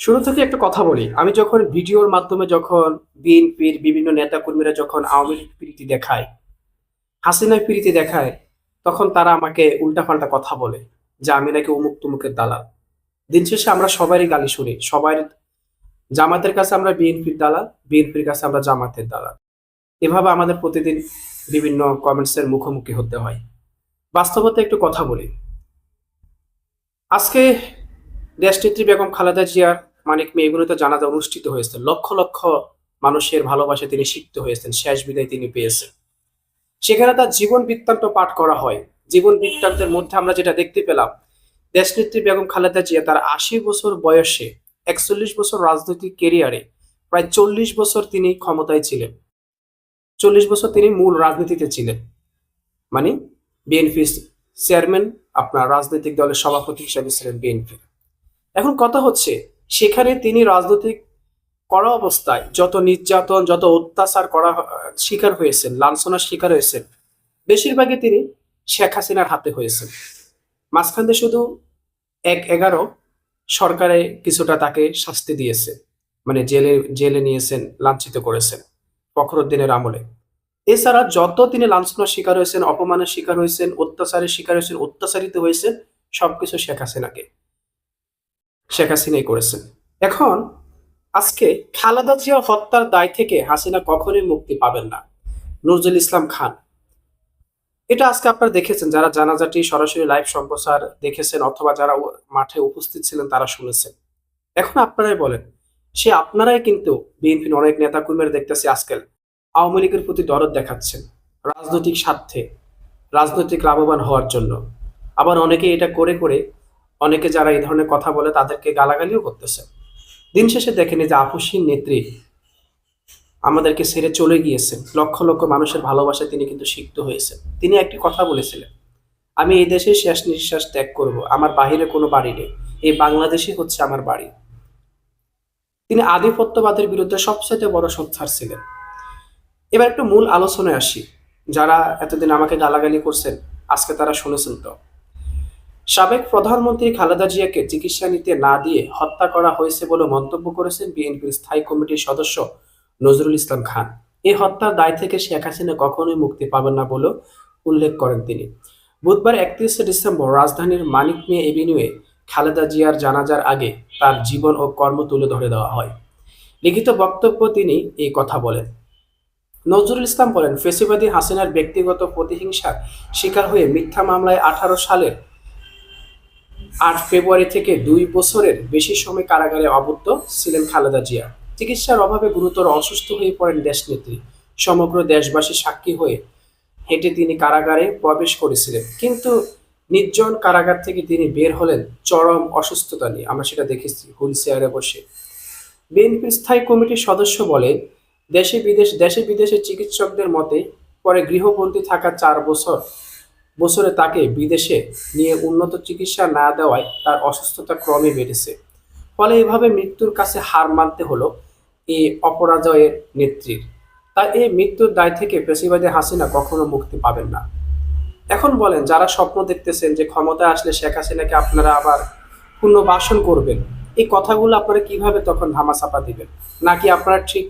শুরু থেকে একটা কথা বলি। আমি যখন ভিডিওর মাধ্যমে যখন বিএনপির বিভিন্ন নেতাকর্মীরা যখন আওয়ামী লীগ প্রীতি দেখায়, হাসিনা প্রীতি দেখায়, তখন তারা আমাকে উল্টাপাল্টা কথা বলে যে আমি নাকি অমুক তুমুকের দালাল। দিন শেষে আমরা সবারই গালি শুনি। সবাই জামাতের কাছে আমরা বিএনপির দালাল, বিএনপির কাছে আমরা জামাতের দালাল। এভাবে আমাদের প্রতিদিন বিভিন্ন কমেন্টসের মুখোমুখি হতে হয়। বাস্তবতা একটু কথা বলি। আজকে দেশনেত্রী বেগম খালেদা জিয়ার মানিক মেয়েগুলোতে জানাজা অনুষ্ঠিত হয়েছে। লক্ষ লক্ষ মানুষের ভালোবাসা তিনি সিক্ত হয়েছেন, শেষ বিদায় তিনি পেয়েছেন। সেখানে তার জীবন বৃত্তান্ত পাঠ করা হয়। জীবন বৃত্তান্তের মধ্যে আমরা যেটা দেখতে পেলাম, দেশনেত্রী বেগম খালেদা জিয়া তার আশি বছর বয়সে, একচল্লিশ বছর রাজনৈতিক কেরিয়ারে প্রায় চল্লিশ বছর তিনি ক্ষমতায় ছিলেন। চল্লিশ বছর তিনি মূল রাজনীতিতে ছিলেন। মানে বিএনপি চেয়ারম্যান, আপনার রাজনৈতিক দলের সভাপতি হিসেবে ছিলেন বিএনপি। এখন কথা হচ্ছে সেখানে তিনি রাজনৈতিক করা অবস্থায় যত নির্যাতন, যত অত্যাচার করা শিকার হয়েছেন, লাঞ্ছনার শিকার হয়েছেন, বেশিরভাগই তিনি শেখ হাসিনার হাতে হয়েছেন। মাঝখান দিয়ে শুধু এক এগারো সরকারে কিছুটা তাকে শাস্তি দিয়েছে মানে জেলে জেলে নিয়েছেন, লাঞ্ছিত করেছেন ফখরুদ্দিনের আমলে। এছাড়া যত তিনি লাঞ্ছনার শিকার হয়েছেন, অপমানের শিকার হয়েছেন, অত্যাচারের শিকার হয়েছেন, অত্যাচারিত হয়েছেন, সবকিছু শেখ হাসিনাকে। শেখ হাসিনাই করেছেন। এখন আজকে খালেদা জিয়া হত্যার দায় থেকে হাসিনা কখনোই মুক্তি পাবেন না। নজরুল ইসলাম খান। এটা আজকে আপনারা দেখেছেন, যারা জানাজাটি সরাসরি লাইভ সম্প্রচার দেখেছেন অথবা যারা মাঠে উপস্থিত ছিলেন তারা শুনেছেন। এখন আপনারাই বলেন, সে আপনারাই কিন্তু বিএনপির অনেক নেতা কর্মীরা দেখতেছি আজকাল আওয়ামী লীগের প্রতি দরদ দেখাচ্ছেন রাজনৈতিক স্বার্থে, রাজনৈতিক লাভবান হওয়ার জন্য। আবার অনেকে এটা করে করে অনেকে যারা এই ধরনের কথা বলে তাদেরকে গালাগালিও করতেছে। দিন শেষে দেখেনি যে আপসীন নেত্রী আমাদেরকে ছেড়ে চলে গিয়েছেন লক্ষ লক্ষ মানুষের ভালোবাসায় তিনি কিন্তু সিক্ত হয়েছেন তিনি একটি কথা বলেছিলেন, আমি এই দেশে শেষ নিঃশ্বাস ত্যাগ করব। আমার বাহিরে কোনো বাড়ি নেই। এই বাংলাদেশই হচ্ছে আমার বাড়ি। তিনি আধিপত্যবাদের বিরুদ্ধে সবচেয়ে বড় সোচ্চার ছিলেন। এবার একটু মূল আলোচনায় আসি। যারা এতদিন আমাকে গালাগালি করছেন, আজকে তারা শুনেছেন তো। সাবেক প্রধানমন্ত্রী খালেদা জিয়াকে চিকিৎসা নিতে না দিয়ে হত্যা করা হয়েছে বলে মন্তব্য করেছেন বিএনপির স্থায়ী কমিটির সদস্য নজরুল ইসলাম খান। এই হত্যার দায় থেকে শেখ হাসিনা কখনোই মুক্তি পাবেন না বলেও উল্লেখ করেন তিনি। বুধবার একত্রিশে ডিসেম্বর রাজধানীর মানিক মিয়া এভিনিউয়ে খালেদা জিয়ার জানাজার আগে তার জীবন ও কর্ম তুলে ধরে দেওয়া হয়। লিখিত বক্তব্য তিনি এই কথা বলেন। নজরুল ইসলাম বলেন, ফেসিবাদী হাসিনার ব্যক্তিগত প্রতিহিংসার শিকার হয়ে মিথ্যা মামলায় আঠারো সালের আট ফেব্রুয়ারি থেকে দুই বছরের বেশি সময় কারাগারে আবদ্ধ ছিলেন খালেদা জিয়া। চিকিৎসার অভাবে গুরুতর অসুস্থ হয়ে পড়েন দেশনেত্রী। সমগ্র দেশবাসী সাক্ষী হয়ে হেঁটে তিনি কারাগারে প্রবেশ করেছিলেন। কিন্তু নির্জন কারাগার থেকে তিনি বের হলেন চরম অসুস্থতা নিয়ে। আমরা সেটা দেখেছি হুইল চেয়ারে বসে। বিএনপির স্থায়ী কমিটির সদস্য বলেন, দেশে বিদেশ দেশে বিদেশে চিকিৎসকদের মতে পরে গৃহবন্দী থাকা চার বছর বছরে তাকে বিদেশে নিয়ে উন্নত চিকিৎসা না দেওয়ায় তার অসুস্থতা ক্রমে বেড়েছে। ফলে এভাবে মৃত্যুর কাছে হার মানতে হলো এই অপরাজয়ের নেত্রীর। তাই এই মৃত্যুর দায় থেকে পেশিবাদী হাসিনা কখনো মুক্তি পাবেন না। এখন বলেন, যারা স্বপ্ন দেখতেছেন যে ক্ষমতায় আসলে শেখ হাসিনাকে আপনারা আবার পুনর্বাসন করবেন, এই কথাগুলো আপনারা কীভাবে তখন ধামাচাপা দিবেন? নাকি আপনারা ঠিক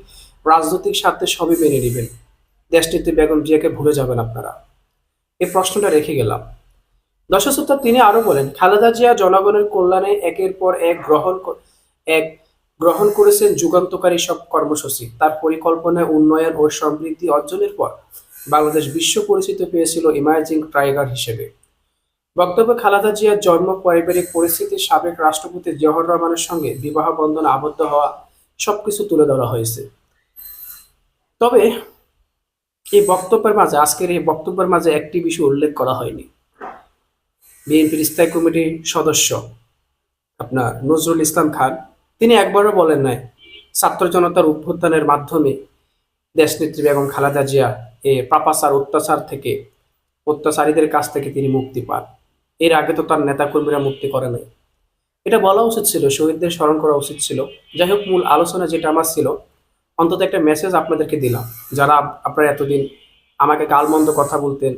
রাজনৈতিক স্বার্থে সবই মেনে নেবেন? দেশটিতে বেগম জিয়াকে ভুলে যাবেন আপনারা। এই প্রশ্নটা রেখে গেলাম। দর্শক তিনি আরও বলেন, খালেদা জিয়া জনগণের কল্যাণে একের পর এক গ্রহণ এক গ্রহণ করেছেন যুগান্তকারী সব কর্মসূচি। তার পরিকল্পনায় উন্নয়ন ও সমৃদ্ধি অর্জনের পর বাংলাদেশ বিশ্ব পরিচিত পেয়েছিল ইমার্জিং টাইগার হিসেবে। বক্তব্যে খালেদা জিয়ার জন্ম, পারিবারিক পরিস্থিতি, সাবেক রাষ্ট্রপতি জিয়াউর রহমানের সঙ্গে বিবাহ বন্ধনে আবদ্ধ হওয়া সবকিছু তুলে ধরা হয়েছে। তবে এই বক্তব্যের মাঝে, আজকের এই বক্তব্যের মাঝে একটি বিষয় উল্লেখ করা হয়নি। বিএনপির স্থায়ী কমিটির সদস্য আপনার নজরুল ইসলাম খান, তিনি একবারও বলেন নাই, ছাত্র জনতার অভ্যুত্থানের মাধ্যমে দেশনেত্রী বেগম খালেদা জিয়া এ পাপাচার অত্যাচার থেকে, অত্যাচারীদের কাছ থেকে তিনি মুক্তি পান। এর আগে তো তার নেতাকর্মীরা মুক্তি করে নাই। এটা বলা উচিত ছিল, শহীদদের স্মরণ করা উচিত ছিল। যাই হোক, মূল আলোচনা যেটা আমার ছিল অন্তত একটা মেসেজ আপনাদেরকে দিলাম। যারা আপনারা এতদিন আমাকে গালমন্দ কথা বলতেন,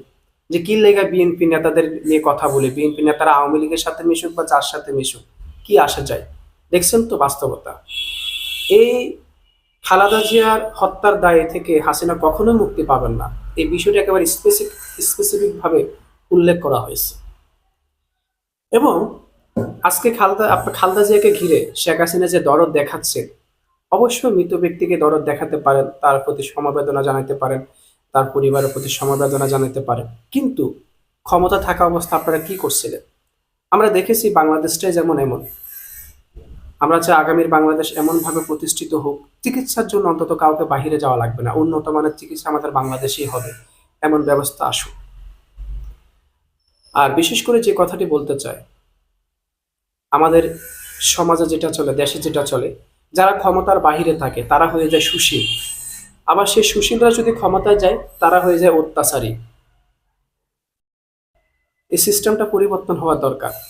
যে কি লেগা বিএনপি নেতাদের নিয়ে কথা বলে? বিএনপি নেতারা আওয়ামী লীগের সাথে মিশুক বা যার সাথে মিশুক, কি আসা যায়? দেখছেন তো বাস্তবতা? এই খালাদা জিয়ার হত্যার দায়ে থেকে হাসিনা কখনো মুক্তি পাবেন না। এই বিষয়টি একেবারে স্পেসিফিক স্পেসিফিক ভাবে উল্লেখ করা হয়েছে। এবং আজকে খালদা খালদা জিয়াকে ঘিরে শেখ হাসিনা যে দরদ দেখাচ্ছে অবশ্যই মৃত ব্যক্তিকে দরদ দেখাতে পারেন, তার প্রতি সমবেদনা জানাতে পারেন, তার পরিবারের প্রতি সমবেদনা জানাতে পারেন। কিন্তু ক্ষমতা থাকা অবস্থা আপনারা কি করছিলেন? আমরা দেখেছি বাংলাদেশটাই যেমন এমন। আমরা চাই আগামীর বাংলাদেশ এমনভাবে প্রতিষ্ঠিত হোক, চিকিৎসার জন্য অন্তত কাউকে বাহিরে যাওয়া লাগবে না, উন্নত মানের চিকিৎসা আমাদের বাংলাদেশেই হবে, এমন ব্যবস্থা আসুক। আর বিশেষ করে যে কথাটি বলতে চাই, আমাদের সমাজে যেটা চলে, দেশে যেটা চলে যারা ক্ষমতার বাহিরে থাকে, তারা হয়ে যায় সুশীল। আবার সেই সুশীলরা যদি ক্ষমতায় যায়, তারা হয়ে যায় অত্যাচারী। এই সিস্টেমটা পরিবর্তন হওয়া দরকার।